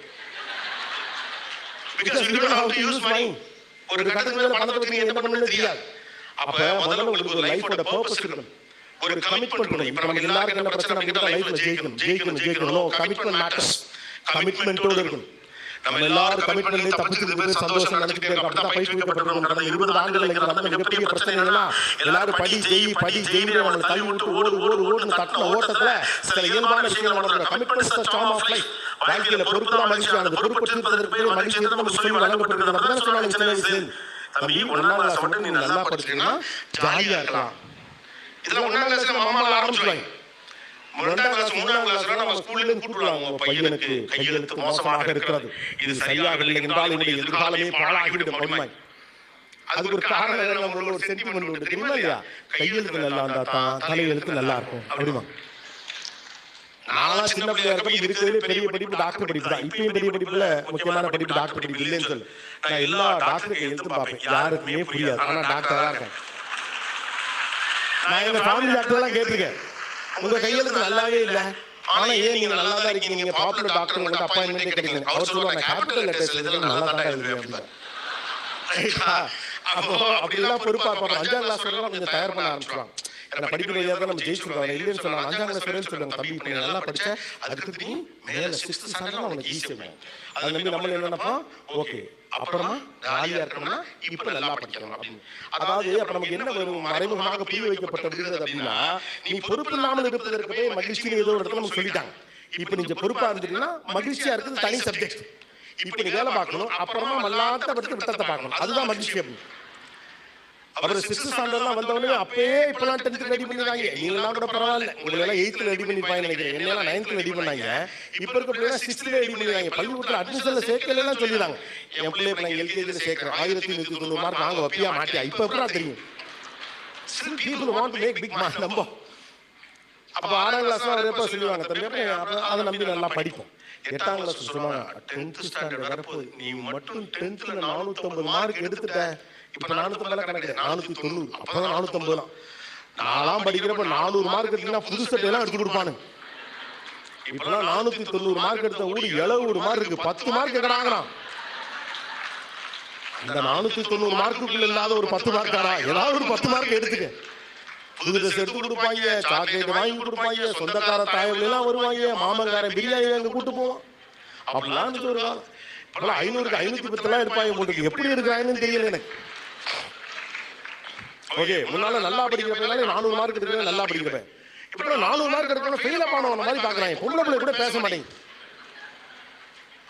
ஒரு கட்டத்துல மேல பணத்தை பத்தி என்ன பண்ணணும்னு தெரியாது அப்ப முதல்ல உங்களுக்கு ஒரு லைஃபோட பர்பஸ் இருக்கணும் ஒரு கமிட்மெண்ட் பண்ணணும் இப்ப நமக்கு எல்லாருக்கும் என்ன பிரச்சனை அப்படின்னா லைஃப்ல ஜெயிக்கணும். ஜெயிக்கணும். ஜெயிக்கணும். கமிட்மெண்ட் மேட்டர்ஸ் கமிட்மெண்ட்டோட இருக்கணும். நம்ம எல்லாரும் கமிட்மெண்ட்லயே தப்பிச்சு சந்தோஷம் நினைச்சிட்டே இருக்கோம் அப்படிதான் பயிற்றுவிக்கப்பட்டிருக்கோம் கடந்த இருபது ஆண்டுகள் எங்க நடந்த மிகப்பெரிய பிரச்சனை என்னன்னா எல்லாரும் படி ஜெய் படி ஜெயின்னு நம்மளை தள்ளி விட்டு ஓடு ஓடு ஓடுன்னு தட்டின ஓட்டத்துல சில இயல்பான விஷயங்கள் நடந்துடும் கமிட்மெண்ட்ஸ் ஸ்ட்ராங் ஆஃப் லைஃப் வாழ்க்கையில பொறுப்பு தான் மகிழ்ச்சியானது பொறுப்பற்று இருப்பதற்கு பேர் மகிழ்ச்சி நமக்கு சொல்லி வழங்கப்படுகிறது அப்படிதான் சொன்னாங்க சின்ன வயசுல தம்பி ஒன்னாம் கிளாஸ் மட்டும் நீ நல்லா படிச்சீங்கன்னா ஜாலியா இருக்கலாம் இதெல்லாம் ஒன்னாம் கிளாஸ்ல மாமால ஆரம்பிச்சுவாங்க ரெண்டாம் கிளாஸ் மூணாம் கிளாஸ் நம்ம ஸ்கூல்ல கூட்டுவாங்க உங்க பையனுக்கு கையெழுத்து மோசமாக இருக்கிறது. இது சரியாக இல்லை என்றால் என்னுடைய எதிர்காலமே பாழாகிவிடும் அப்படிமாய் அதுக்கு ஒரு காரணம் என்ன? நம்மளோட ஒரு சென்டிமெண்ட் உண்டு. தெரியுமா இல்லையா? கையெழுத்து நல்லா இருந்தா தான் தலையெழுத்து நல்லா இருக்கும். அப்படிமா? நான்லாம் சின்ன பிள்ளையா இருப்ப இருக்கிறதுலே பெரிய படிப்பு டாக்டர் படிப்பு தான். இப்பயும் பெரிய படிப்புல முக்கியமான படிப்பு டாக்டர் படிப்பு இல்லைன்னு சொல்லு. நான் எல்லா டாக்டர் கையெழுத்தும் பார்ப்பேன். யாருக்குமே புரியாது. ஆனா டாக்டரா இருக்கேன் நான் எங்க ஃபேமிலி டாக்டர் எல்லாம் கேட்டிருக்கேன். உங்க கையெழுத்து நல்லாவே இல்ல. ஆனா ஏன் நீங்க நல்லா தான் இருக்கீங்க? நீங்க பாப்புலர் டாக்டர் உங்களுக்கு அப்பாயின்மெண்ட் கிடைக்குது அவர் சொல்லுவாங்க கேபிட்டல் லெட்டர்ஸ் எழுதுறது நல்லா தான் ரைட்டா? அப்போ அப்படிலாம் பொறுப்பா இருப்பாங்க அஞ்சாம் கிளாஸ் வரைக்கும் கொஞ்சம் தயார் பண்ண ஆரம்பிச்சுவாங்க ஏன்னா படிப்பு வழியாக தான் நம்ம ஜெயிச்சிருக்கோம் இல்லைன்னு சொன்னாங்க அஞ்சாம் கிளாஸ் வரையும் சொல்லுவாங்க தம்பி இப்ப நல்லா படிச்ச அதுக்கு மேல சிக்ஸ்த் ஸ்டாண்டர்ட் உனக்கு ஈஸியாக அது நம்பி நம்ம என்ன நினைப்போம் ஓகே. அப்புறமா ஜாலியா இருக்கணும்னா இப்ப நல்லா படிக்கணும் அப்படின்னு. அதாவது அப்ப நமக்கு என்ன வரும் மறைமுகமாக புரிய வைக்கப்பட்ட விடுகிறது அப்படின்னா நீ பொறுப்பு இல்லாமல் இருப்பதற்கு மகிழ்ச்சியில் ஏதோ ஒரு இடத்துல நமக்கு சொல்லிட்டாங்க. இப்ப நீங்க பொறுப்பா இருந்துட்டீங்கன்னா மகிழ்ச்சியா இருக்கிறது தனி சப்ஜெக்ட் இப்ப நீ வேலை பார்க்கணும் அப்புறமா மல்லாத்த படுத்து விட்டத்தை பார்க்கணும். அதுதான் மகிழ்ச்சி அப்படின்னு. அப்புறம் சிக்ஸ்த் ஸ்டாண்டர்ட்லாம் வந்தவொடனே அப்பயே இப்பெல்லாம் டென்த் ரெடி பண்ணிருக்காங்க நீங்களாம் கூட பரவாயில்ல. உங்களை எல்லாம் எயித்துல ரெடி பண்ணிருப்பாங்க நினைக்கிறேன். என்னெல்லாம் நைன்த்ல ரெடி பண்ணாங்க இப்ப இருக்க பிள்ளைங்க சிக்ஸ்த்ல ரெடி பண்ணிருக்காங்க பள்ளிக்கூடத்துல அட்மிஷன்ல சேர்க்கல எல்லாம் சொல்லிடுறாங்க என் பிள்ளைய இப்ப நான் எல்கேஜில சேர்க்கிறேன். ஆயிரத்தி நூத்தி தொண்ணூறு மார்க் வாங்க வப்பியா மாட்டியா? இப்ப எப்படா தெரியும்? people want to make big mark நம்ப. அப்ப ஆறாம் கிளாஸ் வரப்ப சொல்லுவாங்க தம்பி அப்ப அதை நம்பி நல்லா படிப்போம் எட்டாம் கிளாஸ் சொன்னாங்க டென்த் ஸ்டாண்டர்ட் வரப்போ நீ மட்டும் டென்த்ல நானூத்தி ஐம்பது மார்க் எடுத்துட்ட இப்ப நானூத்தி ஐம்பது கணக்கு நானூத்தி தொண்ணூறு. அப்பதான் நானூத்தி ஐம்பது தான் நாலாம் படிக்கிறப்ப நானூறு மார்க் எடுத்தீங்கன்னா புது சட்டை எல்லாம் எடுத்து கொடுப்பானு இப்பெல்லாம் நானூத்தி தொண்ணூறு மார்க் எடுத்த ஊடி எழுபது மார்க் இருக்கு. பத்து மார்க் எங்கடாங்கிறான் இந்த நானூத்தி தொண்ணூறு மார்க்குள்ள இல்லாத ஒரு பத்து மார்க்காரா ஏதாவது ஒரு பத்து மார்க் எடுத்துக்க. புது ட்ரெஸ் எடுத்து கொடுப்பாங்க சாக்லேட் வாங்கி கொடுப்பாங்க சொந்தக்கார தாயங்கள் எல்லாம் வருவாங்க மாமங்காரன் பிரியாணி அங்க கூட்டு போவான். அப்படிலாம் ஒரு காலம். இப்பெல்லாம் ஐநூறுக்கு ஐநூத்தி பத்து எல்லாம் எடுப்பாங்க போட்டு எப்படி இருக்காங்கன்னு தெரியல எனக்கு. ஓகே முன்னால நல்லா படிக்கிறப்ப நானூறு மார்க் எடுக்கிறேன் நல்லா படிக்கிறேன். இப்ப நானூறு மார்க் எடுக்கணும் ஃபெயில் ஆனவன மாதிரி பாக்குறாங்க பொம்பளை பிள்ளை கூட பேச மாட்டேங்க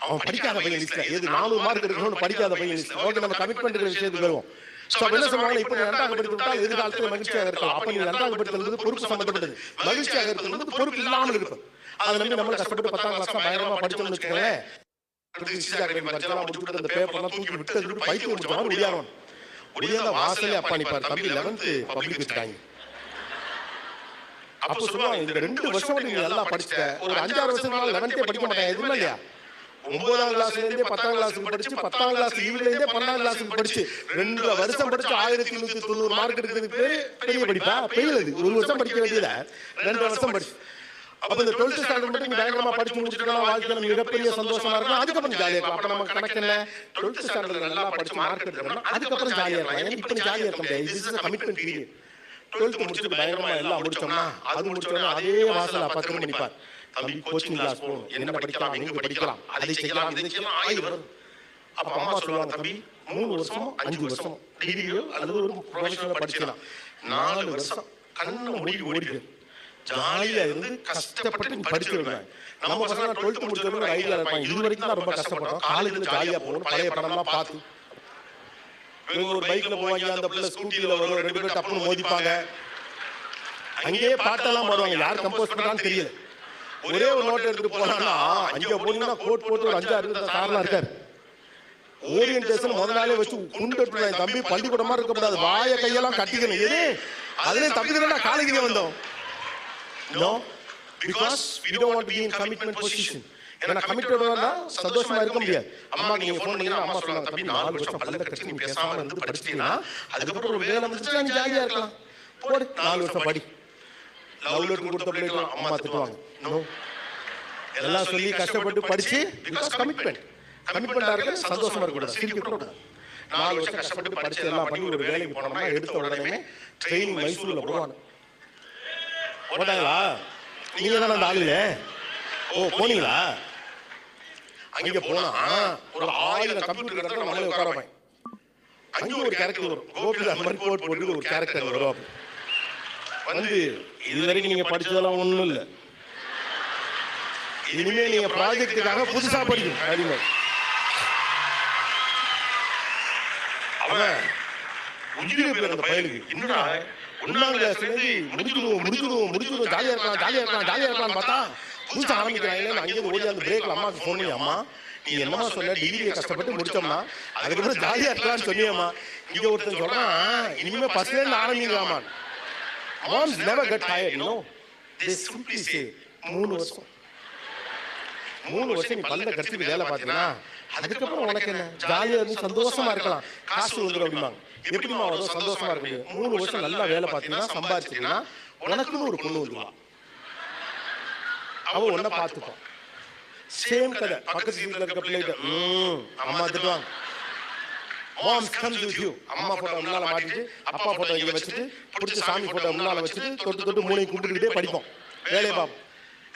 அவன் படிக்காத பையன் லிஸ்ட்ல எது நானூறு மார்க் எடுக்கணும்னு படிக்காத பையன் லிஸ்ட் ஓகே நம்ம கமிட்மெண்ட் விஷயத்துக்கு வருவோம். ஸோ என்ன சொல்லுவாங்க இப்போ ரெண்டாக படித்து விட்டால் எதிர்காலத்தில் மகிழ்ச்சியாக இருக்கலாம். அப்ப நீங்க ரெண்டாக படித்தது பொறுப்பு சம்பந்தப்பட்டது மகிழ்ச்சியாக இருக்கிறது பொறுப்பு இல்லாமல் இருக்கும் அதை நம்பி நம்மள கஷ்டப்பட்டு பத்தாம் கிளாஸ் பயங்கரமா படிச்சோம்னு வச்சுக்கோங்களேன். முடிச்சுட்டு அந்த பேப்பர்லாம் தூக்கி விட்டு பைக்கு முடிச்சவன் முடியாதவன் முடியாத வாசலே அப்பா நிப்பார் தம்பி லெவன்த் பப்ளிக் வச்சுட்டாங்க அப்போ சொல்லுவாங்க இந்த ரெண்டு வருஷம் நீங்க நல்லா படிச்சுட்ட. ஒரு அஞ்சாறு வருஷம் லெவன்த்தே படிக்க மாட்டாங்க எதுவுமே இல்லையா? ஒன்பதாம் கிளாஸ்ல இருந்தே பத்தாம் கிளாஸுக்கு படிச்சு பத்தாம் கிளாஸ் லீவ்ல இருந்தே பன்னெண்டாம் கிளாஸுக்கு படிச்சு ரெண்டு வருஷம் படிச்சு ஆயிரத்தி நூத்தி தொண்ணூறு மார்க் எடுக்கிறது பேரு பெரிய படிப்பா? பெரிய இது ஒரு வருஷம் படிக்க வேண்டியத? ரெண்டு வருஷம் படிச்சு. அப்ப இந்த டுவெல்த் ஸ்டாண்டர்ட் மட்டும் நீங்க பயங்கரமா படிச்சு முடிச்சுக்கலாம் வாழ்க்கையில மிகப்பெரிய சந்தோஷமா இருக்கும் அதுக்கப்புறம் ஜாலியா இருக்கும் அப்ப நம்ம கணக்கு என்ன? டுவெல்த் ஸ்டாண்டர்ட் நல்லா படிச்சு மார்க் எடுக்கணும் அதுக்கப்புறம் ஜாலியா இருக்கும் ஏன்னா இப்ப ஜாலியா இருக்க முடியாது. இது இஸ் கமிட்மெண்ட் பீரியட் டுவெல்த் முடிச்சுட்டு பயங்கரமா எல்லாம் முடிச்சோம்னா அது முடிச்சோம்னா அதே வாசல அப்பா திரும்ப நிப்பார். தம்பி கோச்சிங் கிளாஸ் போகணும் என்ன படிக்கலாம்? நீங்க படிக்கலாம். அதை செய்யலாம் இதை செய்யலாம். ஆயுள் வரும். அப்ப அம்மா சொல்லுவாங்க தம்பி மூணு வருஷம் அஞ்சு வருஷம் டிகிரியோ அல்லது ஒரு ப்ரொஃபஷனல் படிக்கலாம் நாலு வருஷம் கண்ணை மூடி ஓடிக்கும் ஜாலியா இருந்து கஷ்டப்பட்டு படிச்சு விடுவேன் நம்ம பசங்க டுவெல்த் முடிச்சவங்க ஒரு ஐடியா இருப்பாங்க. இது வரைக்கும் தான் ரொம்ப கஷ்டப்பட்டோம் காலேஜ்ல ஜாலியா போகணும் பழைய படம்லாம் பார்த்து. இவங்க ஒரு பைக்ல போவாங்க அந்த பிள்ளை ஸ்கூட்டில வரும் ரெண்டு பேரும் டப்புனு மோதிப்பாங்க. அங்கேயே பாட்டெல்லாம் பாடுவாங்க யார் கம்போஸ் பண்ணான்னு தெரியல. ஒரே ஒரு நோட் எடுத்துட்டு போனான்னா அங்க போனீங்கன்னா கோட் போட்டு ஒரு அஞ்சாறு சார்லாம் இருக்காரு ஓரியன்டேஷன் முத நாளே வச்சு குண்டு எடுத்துருவாங்க தம்பி பள்ளிக்கூடமா இருக்கக்கூடாது வாய கையெல்லாம் கட்டிக்கணும் எது அதுலயும் தம்பி தான் காலேஜுக்கு வந்தோம் no because we don't want to be in commitment position. ஏன்னா கமிட்டட் வந்தா சந்தோஷமா இருக்க முடியாது. அம்மாக்கு நீங்க ஃபோன் பண்ணீங்கன்னா அம்மா சொல்லுவாங்க தம்பி நாலு வருஷம் பல்ல கட்டி நீ பேசாம இருந்து படிச்சிட்டீங்கன்னா அதுக்கப்புறம் ஒரு வேலை வந்துச்சுன்னா நீ ஜாலியா இருக்கலாம். போடு நாலு வருஷம் படி. லவ் லெட்டர் கொடுத்த பிள்ளைக்கு அம்மா திட்டுவாங்க. நோ எல்லாம் சொல்லி கஷ்டப்பட்டு படிச்சு பிகாஸ் கமிட்மெண்ட் கமிட்மெண்டா இருக்க சந்தோஷமா இருக்கக்கூடாது. சிரிக்க கூட கூடாது. நாலு வருஷம் கஷ்டப்பட்டு படிச்சு எல்லாம் பண்ணி ஒரு வேலைக்கு போனோம்னா எடுத்த உடனே ட்ரெயின் மைசூர்ல போவாங்க போட்டாங்களா? நீங்க தானே அந்த ஆளுங்க ஓ போனீங்களா? அங்க போனா ஒரு ஆயிரம் கம்ப்யூட்டர் இடத்துல நம்மளே உட்கார வைப்பாங்க. அங்க ஒரு கேரக்டர் வரும். கோபி அந்த மாதிரி போட்டு போட்டு ஒரு கேரக்டர் வரும் வந்து இது வரைக்கும் நீங்க படிச்சதெல்லாம் ஒண்ணும் இல்ல. இனிமே நீங்க ப்ராஜெக்ட்டுக்காக புதுசா படிக்கணும். அப்படின்னு அவன் உயிரை பேர் அந்த பயலுக்கு. என்னடா? இருந்து முடிச்சிடுவோம் முடிச்சிடுவோம் முடிச்சிடுவோம் ஜாலியா இருக்கலாம் ஜாலியா இருக்கலாம் ஜாலியா இருக்கலாம்னு பார்த்தா புதுசா ஆரம்பிக்கிறாங்க அங்கே ஓடி அந்த பிரேக்ல அம்மாக்கு ஃபோன் பண்ணி அம்மா நீ என்னமா சொன்ன டிகிரியை கஷ்டப்பட்டு முடிச்சோம்னா அதுக்கப்புறம் ஜாலியா இருக்கலாம்னு சொன்னியம்மா. இங்க ஒருத்தன் சொல்றான் இனிமே ஃபர்ஸ்ட்ல இருந்து ஆரம்பிங்களாமா never get tired, you know. They simply say, மூணு வருஷம். மூணு வருஷம் நீ பல்ல கடிச்சிட்டு வேலை பார்த்தீங்கன்னா அதுக்கப்புறம் உனக்கு என்ன? ஜாலியா இருந்து சந்தோஷமா இருக்கலாம். காசு வந்துடும் அப்படிம்பாங்க. எப்படிமா வரும் சந்தோஷமா இருக்க? மூணு வருஷம் நல்லா வேலை பார்த்தீங்கன்னா சம்பாதிச்சீங்கன்னா உனக்குன்னு ஒரு பொண்ணு வந்துருவா அவ உன்னை பார்த்துப்பான். சேம் கதை. பக்கத்து வீட்டுல இருக்க பிள்ளைகிட்ட அம்மா திட்டுவாங்க. மாம்ஸ் கம்ஸ் வித் யூ அம்மா போட்டோ முன்னால மாட்டிட்டு அப்பா போட்டோ இங்க வச்சுட்டு பிடிச்ச சாமி போட்டோ முன்னால வச்சுட்டு தொட்டு தொட்டு மூணையும் கும்பிட்டுக்கிட்டே படிப்போம். வேலையை பார்ப்போம்.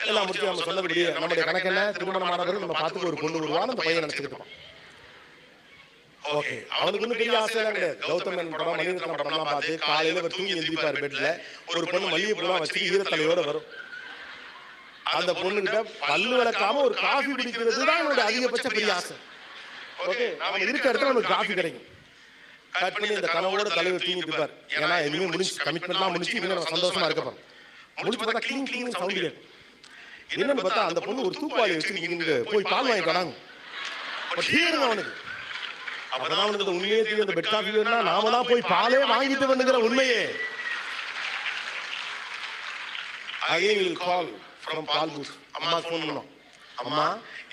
எல்லாம் முடிச்சு நம்ம சொன்னபடி நம்முடைய கணக்கு என்ன? திருமணம் ஆனவர்கள் நம்ம பார்த்துட்டு ஒரு பொண்ணு வருவான்னு அந்த பையன் நினைச்சுக்கிட்டு இருப்பான். ஓகே அவனுக்கு ஒன்றும் பெரிய ஆசை எல்லாம் கிடையாது. கௌதம் மேனன் படம் மணிரத்னம் படம்லாம் பார்த்து காலையில அவர் தூங்கி எழுந்திருப்பாரு பெட்ல. ஒரு பொண்ணு மல்லிகை பூலாம் வச்சு ஈரத்தலையோட வரும். அந்த பொண்ணுகிட்ட பல்லு விளக்காம ஒரு காஃபி குடிக்கிறது தான் அவனுடைய அதிகபட்ச பெரிய ஆசை. ஓகே நாம இருக்க இடத்துல நமக்கு காஃபி கிடைக்கும். கட் பண்ணி இந்த கனவோட தலைவர் தூங்கிட்டு இருப்பார். ஏன்னா இனிமே முடிஞ்சு கமிட்மெண்ட்லாம் முடிச்சு இனிமே நம்ம சந்தோஷமா இருக்க போறோம் முடிச்சு பார்த்தா கிளீன் கிளீன் சவுண்ட் கேட்கும் என்னன்னு பார்த்தா அந்த பொண்ணு ஒரு தூக்குவாளி வச்சு இங்க போய் பால் வாங்கி ஹீருங்க அவனுக்கு அப்பதான் அவனுக்கு உண்மையே தெரியும் அந்த பெட் காஃபி வேணும்னா நாம தான் போய் பாலே வாங்கிட்டு வந்துங்கிற உண்மையே. அகைன் வில் கால் ஃப்ரம் பால் பூத் அம்மா ஃபோன் பண்ணோம். அம்மா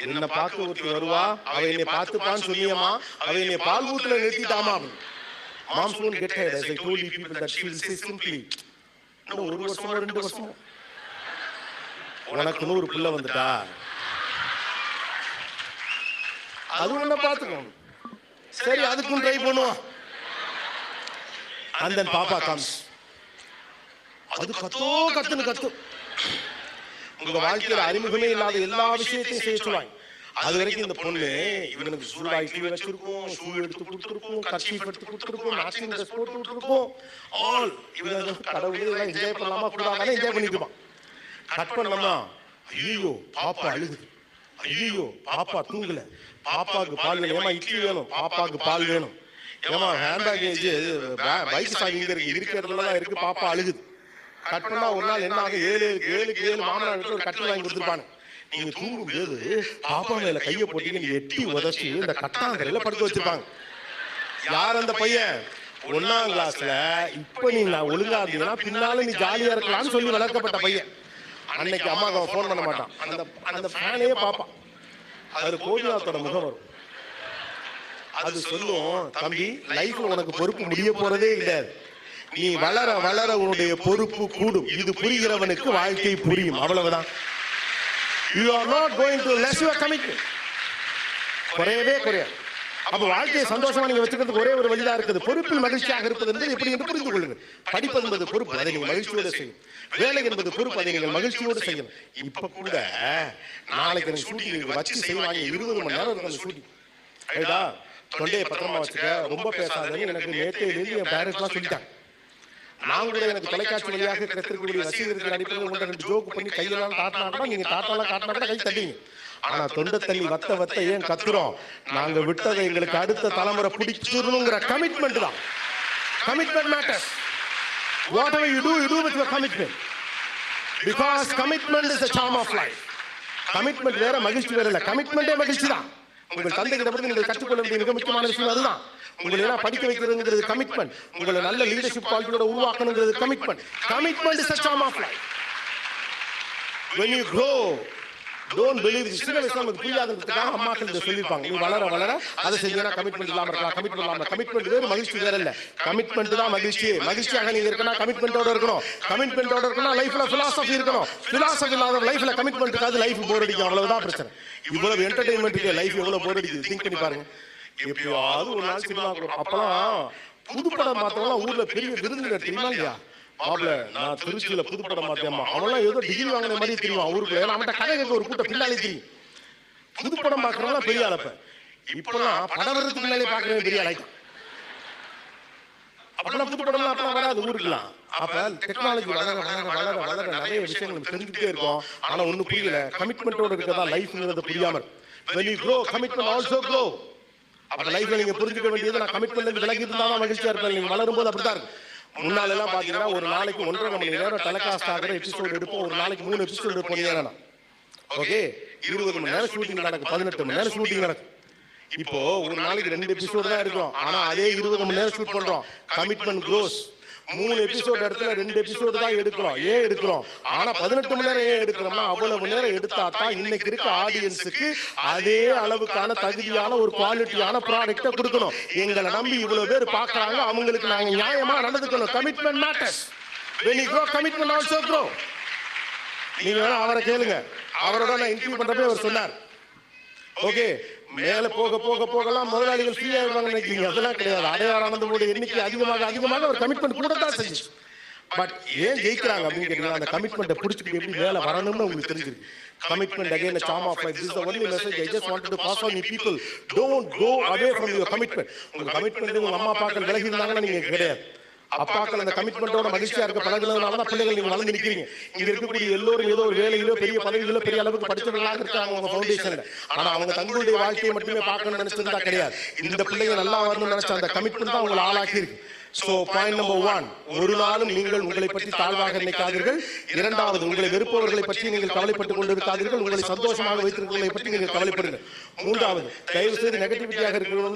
என்ன பார்க்க ஒருத்தி வருவா? அவ என்னை பார்த்துப்பான்னு சொன்னியம்மா? அவ என்னை பால் பூத்துல நிறுத்திட்டாமா mom phone get head as i told you people that she will say simply. ஒரு வருஷமோ ரெண்டு வருஷமோ. உனக்குன்னு ஒரு பிள்ளை வந்துட்டா? அது ஒண்ண பாத்துக்கணும் சரி அதுக்கும் ட்ரை பண்ணுவோம். அந்த பாப்பா காம்ஸ் அது கத்தோ கத்துன்னு கத்து உங்க வாழ்க்கையில அறிமுகமே இல்லாத எல்லா விஷயத்தையும் செய்ய சொல்லுவாங்க. அது வரைக்கும் இந்த பொண்ணு இவனுக்கு சூடாய் டீ வச்சிருக்கும் ஷூ எடுத்து கொடுத்துருக்கும் கர்ச்சீஃப் எடுத்து கொடுத்துருக்கும் மேட்சிங் ட்ரெஸ் போட்டு விட்டுருக்கும் ஆல் இவன் கடவுளே இதெல்லாம் என்ஜாய் பண்ணலாமா கூடாதானே என்ஜாய் இருப்பான். கட் பண்ணலாமா? ஐயோ பாப்பா அழுகுது. ஐயோ பாப்பா தூங்கல. பாப்பாக்கு பால் வேணும். ஏமா இட்லி வேணும்? பாப்பாக்கு பால் வேணும். ஏமா ஹேண்ட்பேக் பைக் சாவி இங்க இருக்கு. இருக்கிறதுல தான் இருக்கு. பாப்பா அழுகுது. கட் பண்ணா ஒரு நாள் என்ன ஆகும்? ஏழு ஏழுக்கு ஏழு மாமனார் ஒரு கட்டில் வாங்கி கொடுத்துருப்பாங்க. நீங்க தூங்கும் போது பாப்பா மேல கைய போட்டீங்க நீ எட்டி உதச்சி இந்த கட்டாங்கரையில படுக்க வச்சிருப்பாங்க. யார் அந்த பையன்? ஒன்னாம் கிளாஸ்ல இப்ப நீ நான் ஒழுங்கா இருந்தீங்கன்னா பின்னால நீ ஜாலியா இருக்கலாம்னு சொல்லி வளர்க்கப்பட்ட பையன். அன்னைக்கு அம்மா அவன் ஃபோன் பண்ண மாட்டான். அந்த அந்த ஃபேனையே பார்ப்பான் அது கோபிநாத்தோட முகம் வரும். அது சொல்லும் தம்பி லைஃப்ல உனக்கு பொறுப்பு முடிய போறதே கிடையாது நீ வளர வளர உன்னுடைய பொறுப்பு கூடும். இது புரிகிறவனுக்கு வாழ்க்கை புரியும். அவ்வளவுதான். You are not going to less your commitment குறையவே குறையாது. அப்ப வாழ்க்கையை சந்தோஷமா நீங்க வச்சுக்கிறதுக்கு ஒரே ஒரு வழிதான் இருக்குது. பொறுப்பில் மகிழ்ச்சியாக இருப்பது என்பது எப்படி என்று புரிந்து கொள்ளுங்கள். படிப்பது என்பது பொறுப்பு. அதை நீங்கள் மகிழ்ச்சியோடு செய்யும். வேலை என்பது பொறுப்பு. அதை நீங்கள் மகிழ்ச்சியோடு செய்யணும் இப்ப கூட நாளைக்கு எனக்கு ஷூட்டிங் வச்சு செய்வாங்க. இருபது மணி நேரம் இருக்கும் ஷூட்டிங். ரைட்டா தொண்டையை பத்திரமா வச்சுக்க. ரொம்ப பேசாதன்னு எனக்கு நேற்றையிலிருந்து என் பேரண்ட்ஸ்லாம் சொல்லிட்டாங்க. நான் கூட எனக்கு தொலைக்காட்சி வழியாக கிடைத்திருக்கக்கூடிய ரசிகர்கள் அடிப்படையில் உங்கள்ட்ட ரெண்டு ஜோக் பண்ணி கையெல்லாம் காட்டினா கூட நீங்க டாட்டாலாம் காட்டினா கூட கை தட்டிங்க ஆனா தொண்டை தண்ணி வத்த வத்த ஏன் கத்துறோம்? நாங்க விட்டதை எங்களுக்கு அடுத்த தலைமுறை பிடிச்சிடணுங்கிற கமிட்மெண்ட் தான். Commitment matters whatever you do you do with your commitment because commitment is a charm of life commitment வேற மகிழ்ச்சி வேற இல்ல கமிட்மெண்டே மகிழ்ச்சி தான்? உங்கள் தந்தை கிட்ட நீங்கள் கற்றுக்கொள்ள வேண்டிய மிக முக்கியமான விஷயம் அதுதான். உங்களை எல்லாம் படிக்க வைக்கிறதுங்கிறது கமிட்மெண்ட் உங்களை நல்ல லீடர்ஷிப் குவாலிட்டியோட உருவாக்கணுங்கிறது commitment commitment is a charm of life when you grow don't believe this. சின்ன வயசுல நமக்கு புரியாதுன்றதுக்காக அம்மாக்கள் இதை சொல்லியிருப்பாங்க. நீ வளர வளர அதை செஞ்சீங்கன்னா கமிட்மெண்ட் இல்லாம இருக்கலாம். கமிட்மெண்ட் இல்லாம கமிட்மெண்ட் வேறு மகிழ்ச்சி வேற இல்ல. கமிட்மெண்ட் தான் மகிழ்ச்சி. மகிழ்ச்சியாக நீங்க இருக்கணும் கமிட்மெண்டோட இருக்கணும். கமிட்மெண்டோட இருக்கணும் லைஃப்ல பிலாசபி இருக்கணும். பிலாசபி இல்லாத லைஃப்ல கமிட்மெண்ட் இருக்காது. லைஃப் போர் அடிக்கும். அவ்வளவுதான் பிரச்சனை. இவ்வளவு என்டர்டைன்மெண்ட் இருக்கு. லைஃப் எவ்வளவு போர் அடிக்குது? திங்க் பண்ணி பாருங்க. எப்பயாவது ஒரு நாள் சினிமா அப்பெல்லாம் புதுப்படம் பார்த்தவங்களாம் ஊர்ல பெரிய விருந்தினர் தெரியுமா இல்லையா? மாப்ள நான் திருச்சியில புதுப்படம் பார்த்தேம்மா அவன்லாம் ஏதோ டிகிரி வாங்கின மாதிரி தெரியும். ஏன்னா அவன்கிட்ட கதை கேட்க ஒரு கூட்டம் பின்னாலே தெரியும்? புதுப்படம் பார்க்கறவங்க பெரிய ஆளப்ப. இப்பெல்லாம் படம் வர்றதுக்கு முன்னாலே பார்க்கறவங்க பெரிய ஆளாயிட்டான் அப்பெல்லாம் புதுப்படம்லாம் அப்பெல்லாம் வராது ஊருக்குலாம். அப்ப டெக்னாலஜி வளர வளர வளர வளர நிறைய விஷயங்கள் தெரிஞ்சுக்கிட்டே இருக்கும். ஆனா ஒண்ணு புரியல. கமிட்மெண்டோட இருக்கதா லைஃப்ங்கிறது புரியாம. when you grow commitment also grow. அப்ப லைஃப்ல நீங்க புரிஞ்சுக்க வேண்டியது நான் கமிட்மெண்ட்ல விலகி இருந்தா தான் மகிழ்ச்சியா இருப்பேன். நீங்க வளரும் போது அப்படித்தான் இருக்கும் முன்னால எல்லாம் பாத்தீங்கன்னா ஒரு நாளைக்கு ஒன்றரை மணி நேரம் டெலகாஸ்ட் ஆகிற எபிசோடு எடுப்போம். ஒரு நாளைக்கு மூணு எபிசோடு எடுப்போம். நீங்க ஓகே இருபது மணி நேரம் ஷூட்டிங் நடக்கும் பதினெட்டு மணி நேரம் ஷூட்டிங் நடக்கும் இப்போ ஒரு நாளைக்கு ரெண்டு எபிசோடு தான் இருக்கும். ஆனா அதே இருபது மணி நேரம் ஷூட் பண்றோம். கமிட்மெண்ட் க்ரோஸ் மூணு எபிசோட் இடத்துல ரெண்டு எபிசோடு தான் எடுக்கிறோம். ஏன் எடுக்கிறோம்? ஆனா பதினெட்டு மணி நேரம் ஏன் எடுக்கிறோம்னா அவ்வளவு நேரம் எடுத்தா தான் இன்னைக்கு இருக்க ஆடியன்ஸுக்கு அதே அளவுக்கான தகுதியான ஒரு குவாலிட்டியான ப்ராடக்ட்டை கொடுக்கணும். எங்களை நம்பி இவ்வளவு பேர் பார்க்கறாங்க. அவங்களுக்கு நாங்க நியாயமா நடந்துக்கணும். Commitment matters you grow commitment also grow நீங்க வேணா அவரை கேளுங்க. அவரோட நான் இன்டர்வியூ பண்றப்ப அவர் சொன்னார். ஓகே மேல போக போக போகலாம். முதலாளிகள் ஃப்ரீ ஆயிடுவாங்க நினைக்கிறீங்க. அதெல்லாம் கிடையாது அடையாள ஆனந்தமோட எண்ணிக்கை அதிகமாக அதிகமாக ஒரு கமிட்மெண்ட் கூட தான் செஞ்சு பட் ஏன் ஜெயிக்கிறாங்க அப்படின்னு கேட்டீங்கன்னா அந்த கமிட்மெண்ட்டை பிடிச்சிட்டு எப்படி மேல வரணும்னு உங்களுக்கு தெரிஞ்சிருக்கு? Commitment again charm of life the only message I just want to pass on you people don't go away from your commitment உங்க கமிட்மெண்ட் உங்க அம்மா அப்பாக்கள் விலகி இருந்தாங்கன்னா நீங்க கிடையாது. அப்பாக்கள் அந்த கமிட்மெண்டோட மகிழ்ச்சியா இருக்க பழகுனதுனால தான் பிள்ளைகள் நீங்க வளர்ந்து நிக்கிறீங்க. இங்க இருக்கக்கூடிய எல்லோரும் ஏதோ ஒரு வேலையிலோ பெரிய பதவிகளோ பெரிய அளவுக்கு படித்தவர்களாக இருக்காங்க உங்க ஃபவுண்டேஷன்ல ஆனா அவங்க தங்களுடைய வாழ்க்கையை மட்டுமே பார்க்கணும்னு நினைச்சிருந்தா கிடையாது. இந்த பிள்ளைங்க நல்லா வரணும்னு நினைச்ச அந்த கமிட்மெண்ட் தான் உங்களை ஆளாக்கி இருக்கு சோ பாயிண்ட் நம்பர் ஒன் ஒரு நாளும் நீங்கள் உங்களை பற்றி தாழ்வாக நினைக்காதீர்கள். இரண்டாவது உங்களை வெறுப்பவர்களை பற்றி நீங்கள் கவலைப்பட்டுக் கொண்டிருக்காதீர்கள். உங்களை சந்தோஷமாக வைத்திருக்கிறவர்களை பற்றி நீங்கள் கவலைப்படுங்கள். மூன்றாவது தயவு செய்து நெகட்டிவிட்டியாக இருக்கிறவங்க